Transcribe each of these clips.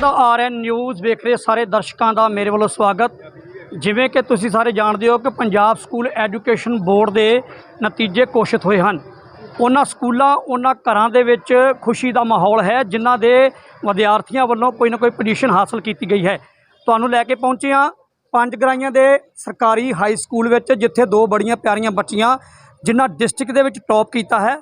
ਦਾ RN news ਵੇਖ ਰਹੇ ਸਾਰੇ ਦਰਸ਼ਕਾਂ ਦਾ ਮੇਰੇ ਵੱਲੋਂ ਸਵਾਗਤ। ਜਿਵੇਂ ਕਿ ਤੁਸੀਂ ਸਾਰੇ ਜਾਣਦੇ ਹੋ ਕਿ ਪੰਜਾਬ ਸਕੂਲ ਐਜੂਕੇਸ਼ਨ ਬੋਰਡ ਦੇ ਨਤੀਜੇ ਘੋਸ਼ਿਤ ਹੋਏ ਹਨ। ਉਹਨਾਂ ਸਕੂਲਾਂ, ਉਹਨਾਂ ਘਰਾਂ ਦੇ ਵਿੱਚ ਖੁਸ਼ੀ ਦਾ ਮਾਹੌਲ ਹੈ, ਜਿਨ੍ਹਾਂ ਦੇ ਵਿਦਿਆਰਥੀਆਂ ਵੱਲੋਂ ਕੋਈ ਨਾ ਕੋਈ ਪੋਜੀਸ਼ਨ ਹਾਸਲ ਕੀਤੀ ਗਈ ਹੈ। ਤੁਹਾਨੂੰ ਲੈ ਕੇ ਪਹੁੰਚੇ ਹਾਂ ਪੰਜ ਗਰਾਈਆਂ ਦੇ ਸਰਕਾਰੀ ਹਾਈ ਸਕੂਲ ਵਿੱਚ, ਜਿੱਥੇ ਦੋ ਬੜੀਆਂ ਪਿਆਰੀਆਂ ਬੱਚੀਆਂ ਜਿਨ੍ਹਾਂ ਡਿਸਟ੍ਰਿਕਟ ਦੇ ਵਿੱਚ ਟੌਪ ਕੀਤਾ ਹੈ।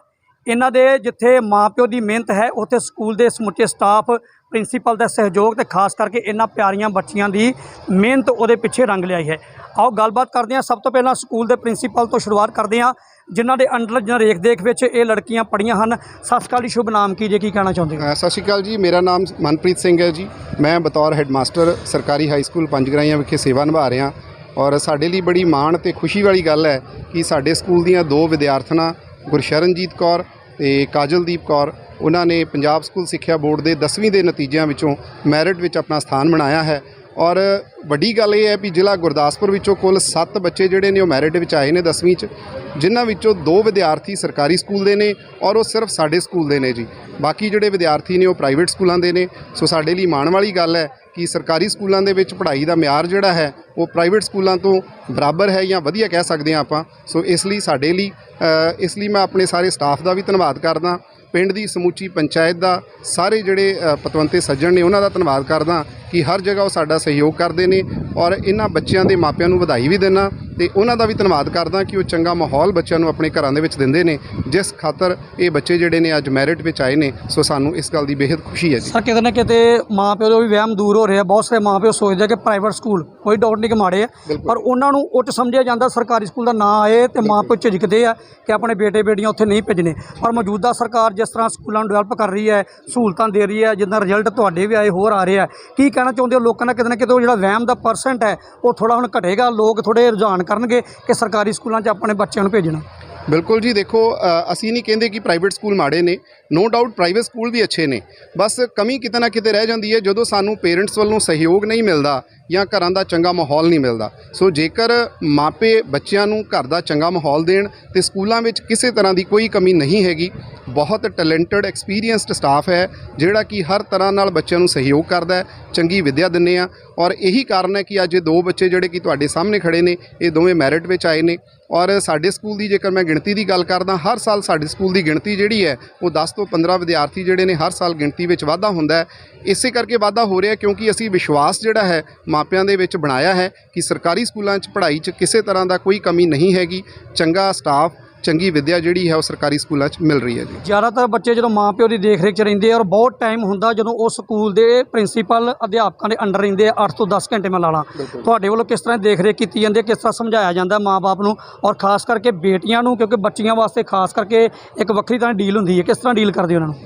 ਇਹਨਾਂ ਦੇ ਜਿੱਥੇ ਮਾਪਿਓ ਦੀ ਮਿਹਨਤ ਹੈ, ਉੱਥੇ ਸਕੂਲ ਦੇ ਸਮੁੱਚੇ ਸਟਾਫ ਪ੍ਰਿੰਸੀਪਲ ਦਾ ਸਹਿਯੋਗ ਤੇ ਖਾਸ ਕਰਕੇ ਇਹਨਾਂ ਪਿਆਰੀਆਂ ਬੱਚੀਆਂ ਦੀ ਮਿਹਨਤ ਉਹਦੇ ਪਿੱਛੇ ਰੰਗ ਲਿਆਈ ਹੈ। ਆਓ ਗੱਲਬਾਤ ਕਰਦੇ ਹਾਂ। ਸਭ ਤੋਂ ਪਹਿਲਾਂ ਸਕੂਲ ਦੇ ਪ੍ਰਿੰਸੀਪਲ ਤੋਂ ਸ਼ੁਰੂਆਤ ਕਰਦੇ ਹਾਂ। ਜਿਨ੍ਹਾਂ ਦੇ ਅੰਡਰ ਜਿਹਨਾਂ ਰੇਖ ਦੇਖ ਵਿੱਚ ਇਹ ਲੜਕੀਆਂ ਪੜ੍ਹੀਆਂ ਹਨ। ਸਤਿ ਸ਼੍ਰੀ ਅਕਾਲ ਜੀ, ਸ਼ੁਭ ਨਾਮ ਕੀ ਜੇ? ਕੀ ਕਹਿਣਾ ਚਾਹੁੰਦੇ ਹੋ? ਸਤਿ ਸ਼੍ਰੀ ਅਕਾਲ ਜੀ। ਮੇਰਾ ਨਾਮ ਮਨਪ੍ਰੀਤ ਸਿੰਘ ਹੈ ਜੀ। ਮੈਂ ਬਤੌਰ ਹੈੱਡਮਾਸਟਰ ਸਰਕਾਰੀ ਹਾਈ ਸਕੂਲ ਪੰਜਗਰਾਈਆਂ ਵਿਖੇ ਸੇਵਾ ਨਿਭਾ ਰਿਹਾ ਔਰ ਸਾਡੇ ਲਈ ਬੜੀ ਮਾਣ ਤੇ ਖੁਸ਼ੀ ਵਾਲੀ ਗੱਲ ਹੈ ਕਿ ਸਾਡੇ ਸਕੂਲ ਦੀਆਂ ਦੋ ਵਿਦਿਆਰਥਣਾਂ ਗੁਰਸ਼ਰਨਜੀਤ ਕੌਰ ਤੇ ਕਾਜਲਦੀਪ ਕੌਰ ਉਹਨਾਂ ਨੇ ਪੰਜਾਬ ਸਕੂਲ ਸਿੱਖਿਆ ਬੋਰਡ ਦੇ 10ਵੀਂ ਦੇ ਨਤੀਜਿਆਂ ਵਿੱਚੋਂ ਮੈਰਿਟ ਵਿੱਚ ਆਪਣਾ ਸਥਾਨ ਬਣਾਇਆ ਹੈ। ਔਰ ਵੱਡੀ ਗੱਲ ਇਹ ਹੈ ਵੀ ਜ਼ਿਲ੍ਹਾ ਗੁਰਦਾਸਪੁਰ ਵਿੱਚੋਂ ਕੁੱਲ 7 ਬੱਚੇ ਜਿਹੜੇ ਨੇ ਉਹ ਮੈਰਿਟ ਵਿੱਚ ਆਏ ਨੇ 10ਵੀਂ 'ਚ, ਜਿਨ੍ਹਾਂ ਵਿੱਚੋਂ ਦੋ ਵਿਦਿਆਰਥੀ ਸਰਕਾਰੀ ਸਕੂਲ ਦੇ ਨੇ ਔਰ ਉਹ ਸਿਰਫ ਸਾਡੇ ਸਕੂਲ ਦੇ ਨੇ ਜੀ। ਬਾਕੀ ਜਿਹੜੇ ਵਿਦਿਆਰਥੀ ਨੇ ਉਹ ਪ੍ਰਾਈਵੇਟ ਸਕੂਲਾਂ ਦੇ ਨੇ। ਸੋ ਸਾਡੇ ਲਈ ਮਾਣ ਵਾਲੀ ਗੱਲ ਹੈ ਕਿ ਸਰਕਾਰੀ ਸਕੂਲਾਂ ਦੇ ਵਿੱਚ ਪੜ੍ਹਾਈ ਦਾ ਮਿਆਰ ਜਿਹੜਾ ਹੈ, ਉਹ ਪ੍ਰਾਈਵੇਟ ਸਕੂਲਾਂ ਤੋਂ ਬਰਾਬਰ ਹੈ ਜਾਂ ਵਧੀਆ ਕਹਿ ਸਕਦੇ ਹਾਂ ਆਪਾਂ। ਸੋ ਇਸ ਲਈ ਸਾਡੇ ਲਈ ਇਸ ਲਈ ਮੈਂ ਆਪਣੇ ਸਾਰੇ ਸਟਾਫ ਦਾ ਵੀ ਧੰਨਵਾਦ ਕਰਦਾ। ਪਿੰਡ ਦੀ ਸਮੁੱਚੀ ਪੰਚਾਇਤ ਦਾ ਸਾਰੇ ਜਿਹੜੇ ਪਤਵੰਤੇ ਸੱਜਣ ਨੇ ਉਹਨਾਂ ਦਾ ਧੰਨਵਾਦ ਕਰਦਾ। ਕਿ ਹਰ ਜਗ੍ਹਾ ਉਹ ਸਾਡਾ ਸਹਿਯੋਗ ਕਰਦੇ ਨੇ ਔਰ ਇਹਨਾਂ ਬੱਚਿਆਂ ਦੇ ਮਾਪਿਆਂ ਨੂੰ ਵਧਾਈ ਵੀ ਦਿੰਦਾ ਤੇ ਉਹਨਾਂ ਦਾ ਵੀ ਧੰਨਵਾਦ ਕਰਦਾ ਕਿ ਉਹ ਚੰਗਾ ਮਾਹੌਲ ਬੱਚਿਆਂ ਨੂੰ ਆਪਣੇ ਘਰਾਂ ਦੇ ਵਿੱਚ ਦਿੰਦੇ ਨੇ ਜਿਸ ਖਾਤਰ ਇਹ ਬੱਚੇ ਜਿਹੜੇ ਨੇ ਅੱਜ ਮੈਰਿਟ ਵਿੱਚ ਆਏ ਨੇ ਸੋ ਸਾਨੂੰ ਇਸ ਗੱਲ ਦੀ ਬੇਹੱਦ ਖੁਸ਼ੀ ਹੈ ਜੀ। ਸਰ ਕਿਤੇ ਨਾ ਕਿਤੇ ਮਾਪਿਓ ਦਾ ਵੀ ਵਹਿਮ ਦੂਰ ਹੋ ਰਿਹਾ ਬਹੁਤ ਸਾਰੇ ਮਾਪਿਓ ਸੋਚਦੇ ਆ ਕਿ ਪ੍ਰਾਈਵੇਟ ਸਕੂਲ ਕੋਈ ਡਾਊਟ ਨਹੀਂ ਕਿ ਮਾੜੇ ਆ। ਪਰ ਉਹਨਾਂ ਨੂੰ ਉੱਚ ਸਮਝਿਆ ਜਾਂਦਾ ਸਰਕਾਰੀ ਸਕੂਲ ਦਾ ਨਾਂ ਆਏ ਤੇ ਮਾਪਿਓ ਝਿਜਕਦੇ ਆ ਕਿ ਆਪਣੇ ਬੇਟੇ ਬੇਟੀਆਂ ਉੱਥੇ ਨਹੀਂ ਭੇਜਣੇ। ਪਰ ਮੌਜੂਦਾ ਸਰਕਾਰ ਜਿਸ ਤਰ੍ਹਾਂ ਸਕੂਲਾਂ ਨੂੰ ਡਿਵੈਲਪ ਕਰ ਰਹੀ ਹੈ ਸਹੂਲਤਾਂ ਦੇ ਰਹੀ ਹੈ ਜਿੱਦਾਂ ਰਿਜ਼ਲਟ ਤੁਹਾਡੇ ਵੀ ਆਏ ਹੋਰ ਆ ਰਹੇ ਆ। ਕੀ ਕਹਿਣਾ ਚਾਹੁੰਦੇ ਹੋ ਲੋਕਾਂ ਦਾ ਕਿਤੇ ਨਾ ਕਿਤੇ ਉਹ ਜਿਹੜਾ ਵਹਿਮ ਦਾ ਪਰਸੈਂਟ ਹੈ, ਉਹ ਥੋੜਾ ਹੁਣ ਘਟੇਗਾ, ਲੋਕ ਥੋੜੇ ਰੁਝਾਨ ਕਰਨਗੇ ਕਿ ਸਰਕਾਰੀ ਸਕੂਲਾਂ 'ਚ ਆਪਣੇ ਬੱਚਿਆਂ ਨੂੰ ਭੇਜਣਾ। ਬਿਲਕੁਲ ਜੀ, ਦੇਖੋ ਅਸੀਂ ਨਹੀਂ ਕਹਿੰਦੇ ਕਿ ਪ੍ਰਾਈਵੇਟ ਸਕੂਲ ਮਾੜੇ ਨੇ। ਨੋ ਡਾਊਟ ਪ੍ਰਾਈਵੇਟ ਸਕੂਲ ਵੀ ਅੱਛੇ ਨੇ। ਬਸ ਕਮੀ ਕਿਤੇ ਨਾ ਕਿਤੇ ਰਹਿ ਜਾਂਦੀ ਹੈ, ਜਦੋਂ ਸਾਨੂੰ ਪੇਰੈਂਟਸ ਵੱਲੋਂ ਸਹਿਯੋਗ ਨਹੀਂ ਮਿਲਦਾ ਜਾਂ ਘਰਾਂ ਦਾ ਚੰਗਾ ਮਾਹੌਲ ਨਹੀਂ ਮਿਲਦਾ। ਸੋ ਜੇਕਰ ਮਾਪੇ ਬੱਚਿਆਂ ਨੂੰ ਘਰ ਦਾ ਚੰਗਾ ਮਾਹੌਲ ਦੇਣ ਤੇ ਸਕੂਲਾਂ ਵਿੱਚ ਕਿਸੇ ਤਰ੍ਹਾਂ ਦੀ ਕੋਈ ਕਮੀ ਨਹੀਂ ਹੈਗੀ, ਬਹੁਤ ਟੈਲੈਂਟਡ ਐਕਸਪੀਰੀਅੰਸਡ ਸਟਾਫ ਹੈ, ਜਿਹੜਾ ਕਿ ਹਰ ਤਰ੍ਹਾਂ ਨਾਲ ਬੱਚਿਆਂ ਨੂੰ ਸਹਿਯੋਗ ਕਰਦਾ ਚੰਗੀ ਵਿੱਦਿਆ ਦਿੰਦੇ ਆ। ਔਰ ਇਹੀ ਕਾਰਨ ਹੈ ਕਿ ਅੱਜ ਇਹ ਦੋ ਬੱਚੇ ਜਿਹੜੇ ਕਿ ਤੁਹਾਡੇ ਸਾਹਮਣੇ ਖੜੇ ਨੇ, ਇਹ ਦੋਵੇਂ ਮੈਰਿਟ ਵਿੱਚ ਆਏ ਨੇ। ਔਰ ਸਾਡੇ ਸਕੂਲ ਦੀ ਜੇਕਰ ਮੈਂ ਗਿਣਤੀ ਦੀ ਗੱਲ ਕਰਦਾ, ਹਰ ਸਾਲ ਸਾਡੇ ਸਕੂਲ ਦੀ ਗਿਣਤੀ ਜਿਹੜੀ ਹੈ, ਉਹ 10 ਤੋਂ 15 ਵਿਦਿਆਰਥੀ ਜਿਹੜੇ ਨੇ ਹਰ ਸਾਲ ਗਿਣਤੀ ਵਿੱਚ ਵਾਧਾ ਹੁੰਦਾ ਹੈ। ਇਸੇ ਕਰਕੇ ਵਾਧਾ ਹੋ ਰਿਹਾ ਕਿਉਂਕਿ ਅਸੀਂ ਵਿਸ਼ਵਾਸ ਜਿਹੜਾ ਹੈ, ਮਾਪਿਆਂ ਦੇ ਵਿੱਚ ਬਣਾਇਆ ਹੈ ਕਿ ਸਰਕਾਰੀ ਸਕੂਲਾਂ 'ਚ ਪੜ੍ਹਾਈ 'ਚ ਕਿਸੇ ਤਰ੍ਹਾਂ ਦਾ ਕੋਈ ਕਮੀ ਨਹੀਂ ਹੈਗੀ। ਚੰਗਾ ਸਟਾਫ ਚੰਗੀ ਵਿੱਦਿਆ ਜਿਹੜੀ ਹੈ ਉਹ ਸਰਕਾਰੀ ਸਕੂਲਾਂ 'ਚ ਮਿਲ ਰਹੀ ਹੈ ਜੀ। ਜ਼ਿਆਦਾਤਰ ਬੱਚੇ ਜਦੋਂ ਮਾਪਿਓ ਦੀ ਦੇਖਰੇਖ 'ਚ ਰਹਿੰਦੇ ਆ ਔਰ ਬਹੁਤ ਟਾਈਮ ਹੁੰਦਾ ਜਦੋਂ ਉਹ ਸਕੂਲ ਦੇ ਪ੍ਰਿੰਸੀਪਲ ਅਧਿਆਪਕਾਂ ਦੇ ਅੰਡਰ ਰਹਿੰਦੇ ਆ 8 ਤੋਂ 10 ਘੰਟੇ ਮੈਂ ਲਾ ਲਾਂ। ਬਿਲਕੁਲ। ਤੁਹਾਡੇ ਵੱਲੋਂ ਕਿਸ ਤਰ੍ਹਾਂ ਦੇਖਰੇਖ ਕੀਤੀ ਜਾਂਦੀ ਹੈ ਕਿਸ ਤਰ੍ਹਾਂ ਸਮਝਾਇਆ ਜਾਂਦਾ ਮਾਪੇ ਨੂੰ ਔਰ ਖਾਸ ਕਰਕੇ ਬੇਟੀਆਂ ਨੂੰ ਕਿਉਂਕਿ ਬੱਚੀਆਂ ਵਾਸਤੇ ਖਾਸ ਕਰਕੇ ਇੱਕ ਵੱਖਰੀ ਤਰ੍ਹਾਂ ਡੀਲ ਹੁੰਦੀ ਹੈ ਕਿਸ ਤਰ੍ਹਾਂ ਡੀਲ ਕਰਦੇ ਉਹਨਾਂ ਨੂੰ?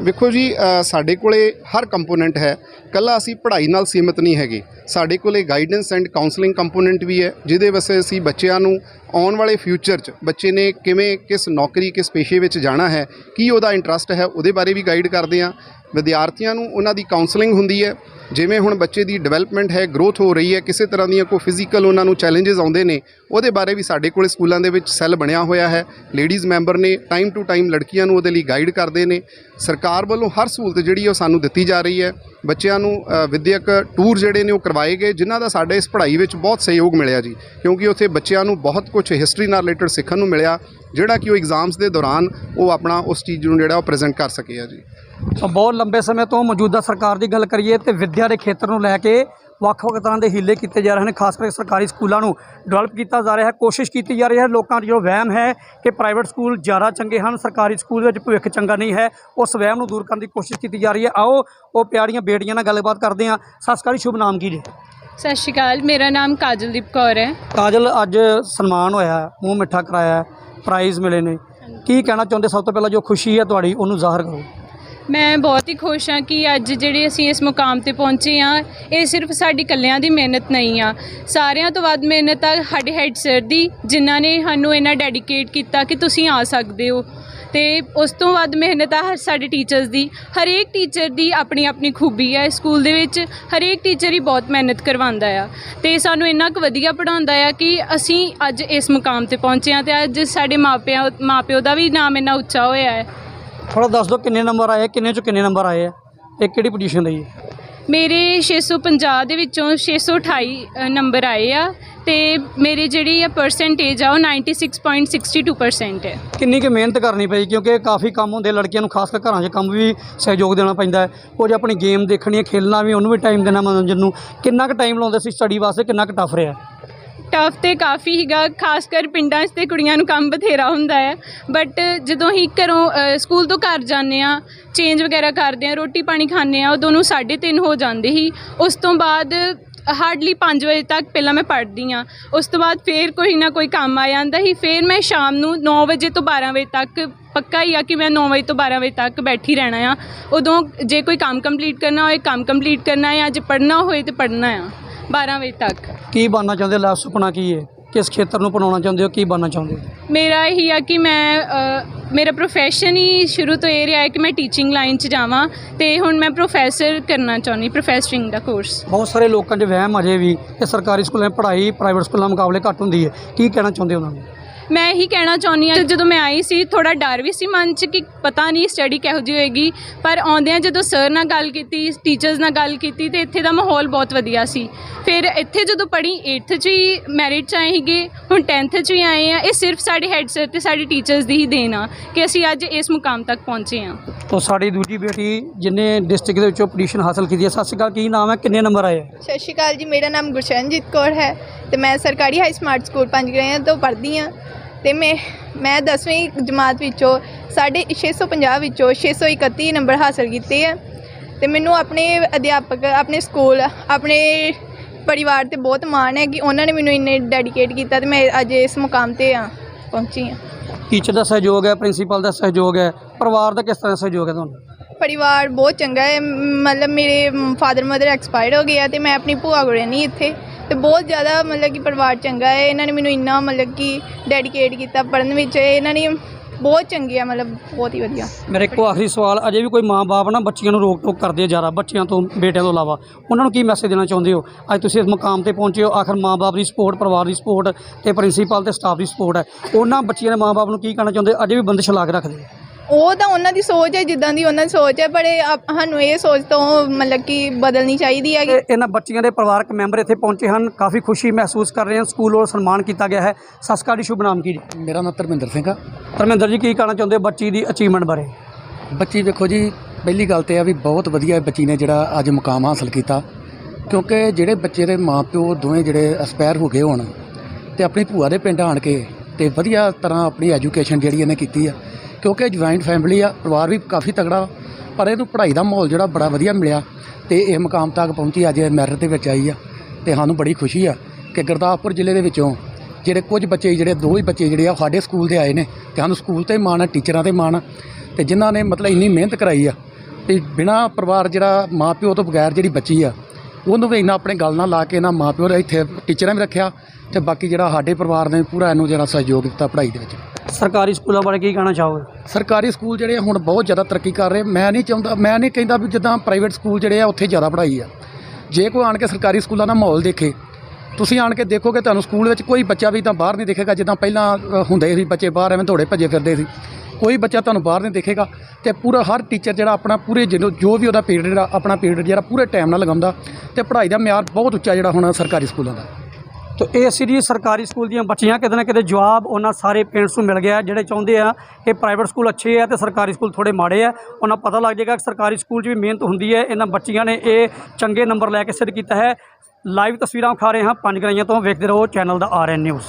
ਵੇਖੋ ਜੀ ਸਾਡੇ ਕੋਲੇ ਹਰ ਕੰਪੋਨੈਂਟ ਹੈ। ਕੱਲਾ ਅਸੀਂ ਪੜ੍ਹਾਈ ਨਾਲ ਸੀਮਿਤ ਨਹੀਂ ਹੈਗੇ। ਸਾਡੇ ਕੋਲੇ ਗਾਈਡੈਂਸ ਐਂਡ ਕਾਉਂਸਲਿੰਗ ਕੰਪੋਨੈਂਟ ਵੀ ਹੈ ਜਿਹਦੇ ਵਾਸਤੇ ਅਸੀਂ ਬੱਚਿਆਂ ਨੂੰ ਆਉਣ ਵਾਲੇ ਫਿਊਚਰ 'ਚ ਬੱਚੇ ਨੇ ਕਿਵੇਂ, ਕਿਸ ਨੌਕਰੀ, ਕਿਸ ਪੇਸ਼ੇ ਵਿੱਚ ਜਾਣਾ ਹੈ, ਕੀ ਉਹਦਾ ਇੰਟਰਸਟ ਹੈ, ਉਹਦੇ ਬਾਰੇ ਵੀ ਗਾਈਡ ਕਰਦੇ ਹਾਂ। ਵਿਦਿਆਰਥੀਆਂ ਨੂੰ ਉਹਨਾਂ ਦੀ ਕਾਉਂਸਲਿੰਗ ਹੁੰਦੀ ਹੈ। ਜਿਵੇਂ ਹੁਣ ਬੱਚੇ ਦੀ ਡਿਵੈਲਪਮੈਂਟ ਹੈ ਗਰੋਥ ਹੋ ਰਹੀ ਹੈ, ਕਿਸੇ ਤਰ੍ਹਾਂ ਦੀਆਂ ਕੋਈ ਫਿਜ਼ੀਕਲ ਉਹਨਾਂ ਨੂੰ ਚੈਲੰਜਸ ਆਉਂਦੇ ਨੇ, ਉਹਦੇ ਬਾਰੇ ਵੀ ਸਾਡੇ ਕੋਲ ਸਕੂਲਾਂ ਦੇ ਵਿੱਚ ਸੈੱਲ ਬਣਿਆ ਹੋਇਆ ਹੈ। ਲੇਡੀਜ਼ ਮੈਂਬਰ ਨੇ ਟਾਈਮ ਟੂ ਟਾਈਮ ਲੜਕੀਆਂ ਨੂੰ ਉਹਦੇ ਲਈ ਗਾਈਡ ਕਰਦੇ ਨੇ। ਸਰਕਾਰ ਵੱਲੋਂ ਹਰ ਸਹੂਲਤ ਜਿਹੜੀ ਉਹ ਸਾਨੂੰ ਦਿੱਤੀ ਜਾ ਰਹੀ ਹੈ। ਬੱਚਿਆਂ ਨੂੰ ਅ, ਵਿਦਿਅਕ ਟੂਰ ਜਿਹੜੇ ਨੇ ਉਹ ਕਰਵਾਏ ਗਏ ਜਿਨ੍ਹਾਂ ਦਾ ਸਾਡੇ ਇਸ ਪੜ੍ਹਾਈ ਵਿੱਚ ਬਹੁਤ ਸਹਿਯੋਗ ਮਿਲਿਆ ਜੀ। ਕਿਉਂਕਿ ਉੱਥੇ ਬੱਚਿਆਂ ਨੂੰ ਬਹੁਤ ਕੁਝ ਹਿਸਟਰੀ ਨਾਲ ਰਿਲੇਟਡ ਸਿੱਖਣ ਨੂੰ ਮਿਲਿਆ ਜਿਹੜਾ ਕਿ ਉਹ ਐਗਜ਼ਾਮਸ ਦੇ ਦੌਰਾਨ ਉਹ ਆਪਣਾ ਉਸ ਚੀਜ਼ ਨੂੰ ਜਿਹੜਾ ਉਹ ਪ੍ਰੈਜ਼ੈਂਟ ਕਰ ਸਕੇ ਆ ਜੀ। ਬਹੁਤ ਲੰਬੇ ਸਮੇਂ ਤੋਂ ਮੌਜੂਦਾ ਸਰਕਾਰ ਦੀ ਗੱਲ ਕਰੀਏ ਤੇ ਵਿੱਦਿਆ ਦੇ ਖੇਤਰ ਨੂੰ ਲੈ ਕੇ ਵੱਖ-ਵੱਖ ਤਰ੍ਹਾਂ ਦੇ ਹੀਲੇ ਕੀਤੇ ਜਾ ਰਹੇ ਨੇ ਖਾਸ ਕਰਕੇ ਸਰਕਾਰੀ ਸਕੂਲਾਂ ਨੂੰ ਡਿਵੈਲਪ ਕੀਤਾ ਜਾ ਰਿਹਾ ਹੈ ਕੋਸ਼ਿਸ਼ ਕੀਤੀ ਜਾ ਰਹੀ ਹੈ। ਲੋਕਾਂ ਦਾ ਜੋ ਵਹਿਮ ਹੈ ਕਿ ਪ੍ਰਾਈਵੇਟ ਸਕੂਲ ਜ਼ਿਆਦਾ ਚੰਗੇ ਹਨ ਸਰਕਾਰੀ ਸਕੂਲ ਵਿੱਚ ਭਵਿੱਖ ਚੰਗਾ ਨਹੀਂ ਹੈ ਉਸ ਵਹਿਮ ਨੂੰ ਦੂਰ ਕਰਨ ਦੀ ਕੋਸ਼ਿਸ਼ ਕੀਤੀ ਜਾ ਰਹੀ ਹੈ। ਆਓ ਉਹ ਪਿਆਰੀਆਂ ਬੇਟੀਆਂ ਨਾਲ ਗੱਲਬਾਤ ਕਰਦੇ ਹਾਂ। ਸਤਿ ਸ਼੍ਰੀ ਅਕਾਲ ਸ਼ੁਭ ਨਾਮ ਕੀ ਜੀ? ਸਤਿ ਸ਼੍ਰੀ ਅਕਾਲ ਮੇਰਾ ਨਾਮ ਕਾਜਲਦੀਪ ਕੌਰ ਹੈ। ਕਾਜਲ ਅੱਜ ਸਨਮਾਨ ਹੋਇਆ ਮੂੰਹ ਮਿੱਠਾ ਕਰਾਇਆ ਪ੍ਰਾਈਜ਼ ਮਿਲੇ ਨੇ। ਕੀ ਕਹਿਣਾ ਚਾਹੁੰਦੇ? ਸਭ ਤੋਂ ਪਹਿਲਾਂ ਜੋ ਖੁਸ਼ੀ ਹੈ ਤੁਹਾਡੀ ਉਹਨੂੰ ਜ਼ਾਹਰ ਕਰੋ। ਮੈਂ ਬਹੁਤ ਹੀ ਖੁਸ਼ ਹਾਂ ਕਿ ਅੱਜ ਜਿਹੜੇ ਅਸੀਂ ਇਸ ਮੁਕਾਮ ਤੇ ਪਹੁੰਚੇ ਹਾਂ, ਇਹ ਸਿਰਫ ਸਾਡੀ ਇਕੱਲਿਆਂ ਦੀ ਮਿਹਨਤ ਨਹੀਂ ਆ। ਸਾਰਿਆਂ ਤੋਂ ਵੱਧ ਮਿਹਨਤ ਆ ਸਾਡੇ ਹੈੱਡ ਸਰ ਦੀ, ਜਿਨ੍ਹਾਂ ਨੇ ਸਾਨੂੰ ਇਹਨਾਂ ਡੈਡੀਕੇਟ ਕੀਤਾ ਕਿ ਤੁਸੀਂ ਆ ਸਕਦੇ ਹੋ। ਤੇ ਉਸ ਤੋਂ ਵੱਧ ਮਿਹਨਤ ਆ ਹਰ ਸਾਡੇ ਟੀਚਰਸ ਦੀ। ਹਰੇਕ ਟੀਚਰ ਦੀ ਆਪਣੀ ਆਪਣੀ ਖੂਬੀ ਹੈ ਸਕੂਲ ਦੇ ਵਿੱਚ। ਹਰੇਕ ਟੀਚਰ ਹੀ ਬਹੁਤ ਮਿਹਨਤ ਕਰਵਾਉਂਦਾ ਆ। ਤੇ ਸਾਨੂੰ ਇੰਨਾ ਕੁ ਵਧੀਆ ਪੜਾਉਂਦਾ ਆ ਕਿ ਅਸੀਂ ਅੱਜ ਇਸ ਮੁਕਾਮ ਤੇ ਪਹੁੰਚੇ ਹਾਂ ਤੇ ਅੱਜ ਸਾਡੇ ਮਾਪਿਆਂ, ਮਾਪਿਓ ਦਾ ਵੀ ਨਾਮ ਇੰਨਾ ਉੱਚਾ ਹੋਇਆ ਹੈ। ਥੋੜਾ ਦੱਸ ਦਿਓ ਕਿੰਨੇ ਨੰਬਰ ਆਏ ਕਿੰਨੇ ਚੋਂ ਕਿੰਨੇ ਨੰਬਰ ਆਏ ਆ ਤੇ ਕਿਹੜੀ ਪੋਜੀਸ਼ਨ ਲਈ ਹੈ ਮੇਰੇ 650 ਦੇ ਵਿੱਚੋਂ 628 ਅ, ਨੰਬਰ ਆਏ ਆ ਤੇ ਮੇਰੇ ਜਿਹੜੀ ਆ ਪਰਸੈਂਟੇਜ ਆ ਉਹ 96.62% ਹੈ। ਕਿੰਨੀ ਕੁ ਮਿਹਨਤ ਕਰਨੀ ਪਈ ਕਿਉਂਕਿ ਕਾਫੀ ਕੰਮ ਹੁੰਦੇ ਲੜਕੀਆਂ ਨੂੰ ਖਾਸ ਕਰ ਘਰਾਂ 'ਚ ਕੰਮ ਵੀ ਸਹਿਯੋਗ ਦੇਣਾ ਪੈਂਦਾ ਹੈ। ਕੁਝ ਆਪਣੀ ਗੇਮ ਦੇਖਣੀ ਹੈ ਖੇਲਣਾ ਵੀ ਉਹਨੂੰ ਵੀ ਟਾਈਮ ਦੇਣਾ ਮਨੋਰੰਜਨ ਨੂੰ। ਕਿੰਨਾ ਕੁ ਟਾਈਮ ਲਾਉਂਦੇ ਸੀ ਸਟੱਡੀ ਵਾਸਤੇ ਕਿੰਨਾ ਕੁ ਟਫ ਰਿਹਾ? ਟਫ ਤੇ ਕਾਫੀ ਹੀਗਾ ਖਾਸ ਕਰ ਪਿੰਡਾਂ 'ਚ ਤੇ ਕੁੜੀਆਂ ਨੂੰ ਕੰਮ ਬਥੇਰਾ ਹੁੰਦਾ ਹੈ। ਬਟ ਜਦੋਂ ਹੀ ਘਰੋਂ ਅ, ਸਕੂਲ ਤੋਂ ਘਰ ਜਾਂਦੇ ਆ ਚੇਂਜ ਵਗੈਰਾ ਕਰਦੇ ਆ ਰੋਟੀ ਪਾਣੀ ਖਾਂਦੇ ਆ ਉਦੋਂ ਨੂੰ 3:30 ਹੋ ਜਾਂਦੇ ਹੀ ਉਸ ਤੋਂ ਬਾਅਦ ਹਾਰਡਲੀ 5 ਵਜੇ ਤੱਕ ਪਹਿਲਾਂ ਮੈਂ ਪੜ੍ਹਦੀ ਆ ਉਸ ਤੋਂ ਬਾਅਦ ਫੇਰ ਕੋਈ ਨਾ ਕੋਈ ਕੰਮ ਆ ਜਾਂਦਾ ਹੀ ਫੇਰ ਮੈਂ ਸ਼ਾਮ ਨੂੰ 9 ਵਜੇ ਤੋਂ 12 ਵਜੇ ਤੱਕ ਪੱਕਾ ਹੀ ਆ ਕਿ ਮੈਂ 9 ਵਜੇ ਤੋਂ 12 ਵਜੇ ਤੱਕ ਬੈਠੀ ਰਹਿਣਾ ਆ। ਉਦੋਂ ਜੇ ਕੋਈ ਕੰਮ ਕੰਪਲੀਟ ਕਰਨਾ ਹੋਏ ਕੰਮ ਕੰਪਲੀਟ ਕਰਨਾ ਹੈ ਜੇ ਪੜ੍ਹਨਾ ਹੋਏ ਤੇ ਪੜ੍ਹਨਾ ਆ। 12 ਵਜੇ ਤੱਕ। ਕੀ ਬਣਨਾ ਚਾਹੁੰਦੇ ਹੋ? ਲਾਈਫ ਸੁਪਨਾ ਕੀ ਹੈ? ਕਿਸ ਖੇਤਰ ਨੂੰ ਅਪਣਾਉਣਾ ਚਾਹੁੰਦੇ ਹੋ? ਕੀ ਬਣਨਾ ਚਾਹੁੰਦੇ ਹੋ? ਮੇਰਾ ਇਹੀ ਆ ਕਿ ਮੈਂ ਅ, ਮੇਰਾ ਪ੍ਰੋਫੈਸ਼ਨ ਹੀ ਸ਼ੁਰੂ ਤੋਂ ਇਹ ਰਿਹਾ ਹੈ ਕਿ ਮੈਂ ਟੀਚਿੰਗ ਲਾਈਨ 'ਚ ਜਾਵਾਂ ਤੇ ਹੁਣ ਮੈਂ ਪ੍ਰੋਫੈਸਰ ਕਰਨਾ ਚਾਹੁੰਦੀ ਪ੍ਰੋਫੈਸਰਿੰਗ ਦਾ ਕੋਰਸ ਬਹੁਤ ਸਾਰੇ ਲੋਕਾਂ 'ਚ ਵਹਿਮ ਅਜੇ ਵੀ ਕਿ ਸਰਕਾਰੀ ਸਕੂਲਾਂ 'ਚ ਪੜ੍ਹਾਈ ਪ੍ਰਾਈਵੇਟ ਸਕੂਲਾਂ ਮੁਕਾਬਲੇ ਘੱਟ ਹੁੰਦੀ ਹੈ। ਕੀ ਕਹਿਣਾ ਚਾਹੁੰਦੇ ਹੋ ਉਹਨਾਂ ਨੂੰ? ਮੈਂ ਇਹੀ ਕਹਿਣਾ ਚਾਹੁੰਦੀ ਹਾਂ ਜਦੋਂ ਮੈਂ ਆਈ ਸੀ ਥੋੜਾ ਡਰ ਵੀ ਸੀ ਮਨ 'ਚ ਕਿ ਪਤਾ ਨਹੀਂ ਸਟੱਡੀ ਕਿਹੋ ਜਿਹੀ ਹੋਏਗੀ। ਪਰ ਆਉਂਦਿਆਂ ਜਦੋਂ ਸਰ ਨਾਲ ਗੱਲ ਕੀਤੀ ਟੀਚਰਸ ਨਾਲ ਗੱਲ ਕੀਤੀ ਤੇ ਇੱਥੇ ਦਾ ਮਾਹੌਲ ਬਹੁਤ ਵਧੀਆ ਸੀ। ਫਿਰ ਇੱਥੇ ਜਦੋਂ ਪੜ੍ਹੀ 8th 'ਚ ਹੀ ਮੈਰਿਟ 'ਚ ਆਏ ਸੀਗੇ ਹੁਣ 10th 'ਚ ਵੀ ਆਏ ਆ ਇਹ ਸਿਰਫ ਸਾਡੇ ਹੈਡ ਸਰ ਤੇ ਸਾਡੇ ਟੀਚਰਸ ਦੀ ਹੀ ਦੇਣ ਆ ਕਿ ਅਸੀਂ ਅੱਜ ਇਸ ਮੁਕਾਮ ਤੱਕ ਪਹੁੰਚੇ ਹਾਂ। ਤੋਂ ਸਾਡੀ ਦੂਜੀ ਬੇਟੀ ਜਿਹਨੇ ਡਿਸਟ੍ਰਿਕਟ ਦੇ ਵਿੱਚੋਂ ਪੋਜੀਸ਼ਨ ਹਾਸਲ ਕੀਤੀ ਹੈ ਸਤਿ ਸ਼੍ਰੀ ਅਕਾਲ ਕੀ ਨਾਮ ਹੈ ਕਿੰਨੇ ਨੰਬਰ ਆਏ ਹੈ? ਸਤਿ ਸ਼੍ਰੀ ਅਕਾਲ ਜੀ ਮੇਰਾ ਨਾਮ ਗੁਰਸ਼ਰਨਜੀਤ ਕੌਰ ਹੈ ਤੇ ਮੈਂ ਸਰਕਾਰੀ ਹਾਈ ਸਮਾਰਟ ਸਕੂਲ ਪੰਜਗਰਾਇਆ ਤੋਂ ਪੜ੍ਹਦੀ ਹਾਂ। ਤੇ ਮੈਂ ਮੈਂ 10ਵੀਂ ਜਮਾਤ ਵਿੱਚੋਂ ਸਾਢੇ 650 ਵਿੱਚੋਂ 631 ਨੰਬਰ ਹਾਸਲ ਕੀਤੇ ਆ। ਤੇ ਮੈਨੂੰ ਆਪਣੇ ਅਧਿਆਪਕ ਆਪਣੇ ਸਕੂਲ ਆਪਣੇ ਪਰਿਵਾਰ ਤੇ ਬਹੁਤ ਮਾਣ ਹੈ ਕਿ ਉਹਨਾਂ ਨੇ ਮੈਨੂੰ ਇੰਨੇ ਡੈਡੀਕੇਟ ਕੀਤਾ ਤੇ ਮੈਂ ਅੱਜ ਇਸ ਮੁਕਾਮ ਤੇ ਆ ਪਹੁੰਚੀ ਹਾਂ ਟੀਚਰ ਦਾ ਸਹਿਯੋਗ ਹੈ ਪ੍ਰਿੰਸੀਪਲ ਦਾ ਸਹਿਯੋਗ ਹੈ ਪਰਿਵਾਰ ਦਾ ਕਿਸ ਤਰ੍ਹਾਂ ਸਹਿਯੋਗ ਹੈ ਤੁਹਾਨੂੰ? ਪਰਿਵਾਰ ਬਹੁਤ ਚੰਗਾ ਹੈ ਮਤਲਬ ਮੇਰੇ ਫਾਦਰ ਮਦਰ ਐਕਸਪਾਇਰਡ ਹੋ ਗਏ ਆ ਤੇ ਮੈਂ ਆਪਣੀ ਭੂਆ ਕੋਲ ਰਹਿੰਦੀ ਇੱਥੇ। ਤੇ ਬਹੁਤ ਜ਼ਿਆਦਾ ਮਤਲਬ ਕਿ ਪਰਿਵਾਰ ਚੰਗਾ ਹੈ। ਇਹਨਾਂ ਨੇ ਮੈਨੂੰ ਇੰਨਾ ਮਤਲਬ ਕਿ ਡੈਡੀਕੇਟ ਕੀਤਾ ਪੜ੍ਹਨ ਵਿੱਚ। ਇਹਨਾਂ ਨੇ ਬਹੁਤ ਚੰਗੇ ਆ, ਮਤਲਬ ਬਹੁਤ ਹੀ ਵਧੀਆ। ਮੇਰੇ ਇੱਕੋ ਆਖਰੀ ਸਵਾਲ, ਅਜੇ ਵੀ ਕੋਈ ਮਾਂ-ਬਾਪ ਨਾ ਬੱਚਿਆਂ ਨੂੰ ਰੋਕ ਟੋਕ ਕਰਦੇ ਆ ਜ਼ਿਆਦਾ, ਬੱਚਿਆਂ ਤੋਂ, ਬੇਟਿਆਂ ਤੋਂ ਇਲਾਵਾ। ਉਹਨਾਂ ਨੂੰ ਕੀ ਮੈਸੇਜ ਦੇਣਾ ਚਾਹੁੰਦੇ ਹੋ? ਅੱਜ ਤੁਸੀਂ ਇਸ ਮੁਕਾਮ ਤੇ ਪਹੁੰਚੇ ਹੋ, ਆਖਰ ਮਾਂ-ਬਾਪ ਦੀ ਸਪੋਰਟ ਪਰਿਵਾਰ ਦੀ ਸਪੋਰਟ ਤੇ ਪ੍ਰਿੰਸੀਪਲ ਤੇ ਸਟਾਫ ਦੀ ਸਪੋਰਟ ਹੈ। ਉਹਨਾਂ ਬੱਚਿਆਂ ਦੇ ਮਾਂ-ਬਾਪ ਨੂੰ ਕੀ ਕਹਿਣਾ ਚਾਹੁੰਦੇ? ਅਜੇ ਵੀ ਬੰਦਸ਼ ਲਾ ਕੇ ਰੱਖਦੇ ਆ। ਉਹ ਤਾਂ ਉਹਨਾਂ ਦੀ ਸੋਚ ਹੈ ਜਿੱਦਾਂ ਦੀ ਉਹਨਾਂ ਦੀ ਸੋਚ ਹੈ ਪਰ ਇਹ ਆਪ- ਸਾਨੂੰ ਇਹ ਸੋਚ ਤੋਂ ਮਤਲਬ ਕਿ ਬਦਲਣੀ ਚਾਹੀਦੀ ਹੈ ਕਿ ਤੇ ਇਹਨਾਂ ਬੱਚੀਆਂ ਦੇ ਪਰਿਵਾਰਕ ਮੈਂਬਰ ਇੱਥੇ ਪਹੁੰਚੇ ਹਨ ਕਾਫੀ ਖੁਸ਼ੀ ਮਹਿਸੂਸ ਕਰ ਰਹੇ ਹਨ ਸਕੂਲ ਵੱਲੋਂ ਸਨਮਾਨ ਕੀਤਾ ਗਿਆ ਹੈ। ਸਸਕਾ ਦੀ ਸ਼ੁਭ ਨਾਮ ਕੀ ਜੀ? ਮੇਰਾ ਨਾਮ ਧਰਮਿੰਦਰ ਸਿੰਘ ਆ। ਧਰਮਿੰਦਰ ਜੀ ਕੀ ਕਹਿਣਾ ਚਾਹੁੰਦੇ ਹੋ ਬੱਚੀ ਦੀ ਅਚੀਵਮੈਂਟ ਬਾਰੇ? ਬੱਚੀ ਵੇਖੋ ਜੀ ਪਹਿਲੀ ਗੱਲ ਤੇ ਆ ਵੀ ਬਹੁਤ ਵਧੀਆ ਬੱਚੀ ਨੇ ਜਿਹੜਾ ਅੱਜ ਮੁਕਾਮ ਹਾਸਲ ਕੀਤਾ। ਕਿਉਂਕਿ ਜਿਹੜੇ ਬੱਚੇ ਦੇ ਮਾਪਿਓ ਦੋਵੇਂ ਜਿਹੜੇ ਐਸਪਾਇਰ ਹੋ ਗਏ ਹੋਣ ਤੇ ਆਪਣੀ ਭੂਆ ਦੇ ਪਿੰਡ ਆਣ ਕੇ ਤੇ ਵਧੀਆ ਤਰ੍ਹਾਂ ਆਪਣੀ ਐਜੂਕੇਸ਼ਨ ਜਿਹੜੀ ਇਹਨੇ ਕੀਤੀ ਆ। ਕਿਉਂਕਿ ਜੁਆਇੰਟ ਫੈਮਿਲੀ ਆ, ਪਰਿਵਾਰ ਵੀ ਕਾਫੀ ਤਗੜਾ ਪਰ ਇਹਨੂੰ ਪੜ੍ਹਾਈ ਦਾ ਮਾਹੌਲ ਜਿਹੜਾ ਬੜਾ ਵਧੀਆ ਮਿਲਿਆ ਤੇ ਇਹ ਮੁਕਾਮ ਤੱਕ ਪਹੁੰਚੀ, ਅੱਜ ਮੈਰਿਟ ਦੇ ਵਿੱਚ ਆਈ ਆ ਤੇ ਸਾਨੂੰ ਬੜੀ ਖੁਸ਼ੀ ਆ ਕਿ ਗੁਰਦਾਸਪੁਰ ਜ਼ਿਲ੍ਹੇ ਦੇ ਵਿੱਚੋਂ ਜਿਹੜੇ ਕੁਝ ਬੱਚੇ ਜਿਹੜੇ, ਦੋ ਹੀ ਬੱਚੇ ਜਿਹੜੇ ਆ ਸਾਡੇ ਸਕੂਲ ਦੇ ਆਏ ਨੇ ਤੇ ਸਾਨੂੰ ਸਕੂਲ ਤੇ ਮਾਣ ਆ, ਟੀਚਰਾਂ ਤੇ ਮਾਣ ਆ ਤੇ ਜਿਨ੍ਹਾਂ ਨੇ ਮਤਲਬ ਇੰਨੀ ਮਿਹਨਤ ਕਰਾਈ ਆ ਤੇ ਬਿਨਾ ਪਰਿਵਾਰ ਜਿਹੜਾ ਮਾਂ ਪਿਓ ਤੋਂ ਬਗੈਰ ਜਿਹੜੀ ਬੱਚੀ ਆ, ਉਹਨੂੰ ਵੀ ਇੰਨਾ ਆਪਣੇ ਗੱਲ ਨਾਲ ਲਾ ਕੇ ਇਹਨਾਂ ਮਾਂ ਪਿਓ ਇੱਥੇ ਟੀਚਰਾਂ ਵੀ ਰੱਖਿਆ ਤੇ ਬਾਕੀ ਜਿਹੜਾ ਸਾਡੇ ਪਰਿਵਾਰ ਨੇ ਪੂਰਾ ਇਹਨੂੰ ਜਿਹੜਾ ਸਹਿਯੋਗ ਦਿੱਤਾ ਪੜ੍ਹਾਈ ਦੇ ਵਿੱਚ। ਸਰਕਾਰੀ ਸਕੂਲਾਂ ਬਾਰੇ ਕੀ ਕਹਿਣਾ ਚਾਹੋਗੇ? ਸਰਕਾਰੀ ਸਕੂਲ ਜਿਹੜੇ ਹੁਣ ਬਹੁਤ ਜ਼ਿਆਦਾ ਤਰੱਕੀ ਕਰ ਰਹੇ। ਮੈਂ ਨਹੀਂ ਚਾਹੁੰਦਾ ਮੈਂ ਨਹੀਂ ਕਹਿੰਦਾ ਵੀ ਜਿੱਦਾਂ ਪ੍ਰਾਈਵੇਟ ਸਕੂਲ ਜਿਹੜੇ ਆ ਉੱਥੇ ਜ਼ਿਆਦਾ ਪੜ੍ਹਾਈ ਆ। ਜੇ ਕੋਈ ਆਣ ਕੇ ਸਰਕਾਰੀ ਸਕੂਲਾਂ ਦਾ ਮਾਹੌਲ ਦੇਖੇ ਤੁਸੀਂ ਆਣ ਕੇ ਦੇਖੋਗੇ ਤੁਹਾਨੂੰ ਸਕੂਲ ਵਿੱਚ ਕੋਈ ਬੱਚਾ ਵੀ ਤਾਂ ਬਾਹਰ ਨਹੀਂ ਦਿਖੇਗਾ ਜਿੱਦਾਂ ਪਹਿਲਾਂ ਹੁੰਦੇ ਸੀ ਬੱਚੇ ਬਾਹਰ ਐਵੇਂ ਦੌੜੇ ਭੱਜੇ ਫਿਰਦੇ ਸੀ। ਕੋਈ ਬੱਚਾ ਤੁਹਾਨੂੰ ਬਾਹਰ ਨਹੀਂ ਦਿਖੇਗਾ ਤੇ ਪੂਰਾ ਹਰ ਟੀਚਰ ਜਿਹੜਾ ਆਪਣਾ ਪੂਰੇ ਜੋ ਵੀ ਉਹਦਾ ਪੀਰੀਅਡ ਆਪਣਾ ਪੀਰੀਅਡ ਜਿਹੜਾ ਪੂਰੇ ਟਾਈਮ ਨਾਲ ਲਗਾਉਂਦਾ ਤੇ ਪੜ੍ਹਾਈ ਦਾ ਮਿਆਰ ਬਹੁਤ ਉੱਚਾ ਜਿਹੜਾ ਹੁਣ ਸਰਕਾਰੀ ਸਕੂਲਾਂ ਦਾ। ਤੋ ਇਹ ਸੀ ਜੀ ਸਰਕਾਰੀ ਸਕੂਲ ਦੀਆਂ ਬੱਚੀਆਂ ਕਿਤੇ ਨਾ ਕਿਤੇ ਜਵਾਬ ਉਹਨਾਂ ਸਾਰੇ ਪੇਰੈਂਟਸ ਨੂੰ ਮਿਲ ਗਿਆ ਜਿਹੜੇ ਚਾਹੁੰਦੇ ਆ ਕਿ ਪ੍ਰਾਈਵੇਟ ਸਕੂਲ ਅੱਛੇ ਆ ਤੇ ਸਰਕਾਰੀ ਸਕੂਲ ਥੋੜੇ ਮਾੜੇ ਆ। ਉਹਨਾਂ ਪਤਾ ਲੱਗ ਜਾਏਗਾ ਕਿ ਸਰਕਾਰੀ ਸਕੂਲ 'ਚ ਵੀ ਮਿਹਨਤ ਹੁੰਦੀ ਹੈ। ਇਹਨਾਂ ਬੱਚੀਆਂ ਨੇ ਇਹ ਚੰਗੇ ਨੰਬਰ ਲੈ ਕੇ ਸਿੱਧ ਕੀਤਾ ਹੈ। ਲਾਈਵ ਤਸਵੀਰਾਂ ਵਿਖਾ ਰਹੇ ਹਾਂ। ਪੰਜ ਗਰਾਈਆਂ ਤੋਂ ਵੇਖਦੇ ਰਹੋ। ਚੈਨਲ ਦਾ ਆਰਐਨ ਨਿਊਜ਼